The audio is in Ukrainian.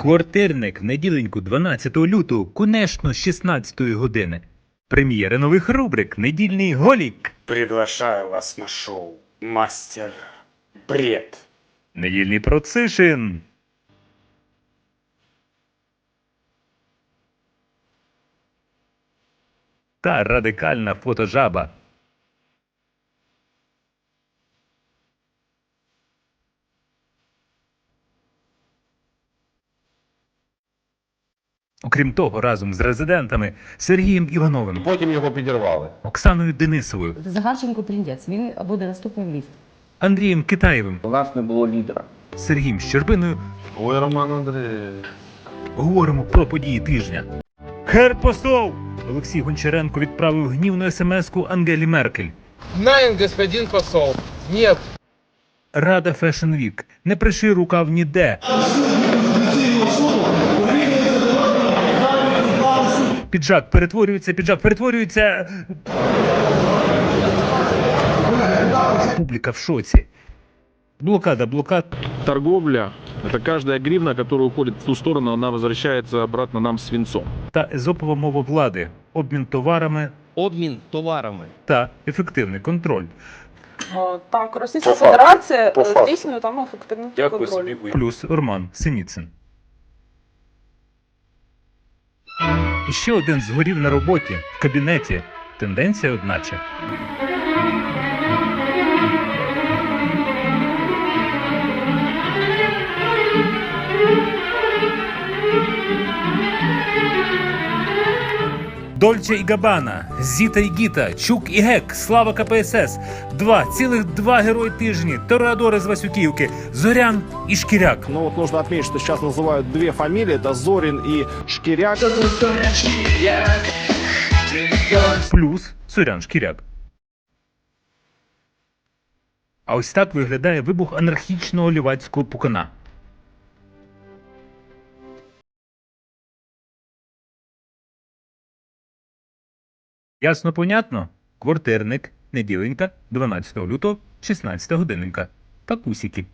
Квартирник в неділеньку 12 лютого, конечно, з 16 години. Прем'єра нових рубрик Недільний голік. Приглашаю вас на шоу «Мастер Бред». Недільний процишин. Та радикальна фотожаба. Окрім того, разом з резидентами Сергієм Івановим, Потім його підірвали. Оксаною Денисовою, Загарченко тріндець. Він буде наступним ліфт. Андрієм Китаєвим, У нас не було лідера. Сергієм Щербиною Ой, Роман Андрійович. говоримо про події тижня. Хер посол! Олексій Гончаренко відправив гнівну смс-ку Ангелі Меркель. Nein, господин посол. Нет. Рада Fashion Week. Не приши рукав ніде. Піджак перетворюється, піджак перетворюється. Публіка в шоці. Блокада, блокад. торговля – это каждая гривна, которая уходит в ту сторону, она возвращается обратно нам свинцом. та езопова мова влади, обмін товарами обмін товарами. та ефективний контроль. О, Так, Російська Федерація е, здійснює там ефективний контроль. плюс Роман Синіцин. І ще один згорів на роботі в кабінеті. Тенденція одначе. Дольче і Габана, Зіта і Гіта, Чук і Гек, Слава КПСС, два цілих два герої тижні, Тореадори з Васюківки, Зорян і Шкіряк. Но вот нужно отметить, что сейчас называют две фамилии, это Зорин и Шкиряк. плюс Сурян Шкіряк. А ось так виглядає вибух анархічного лівацького пукана. Ясно понятно? Квартирник, неділенька, 12 лютого, 16 годинника. Та кусіки.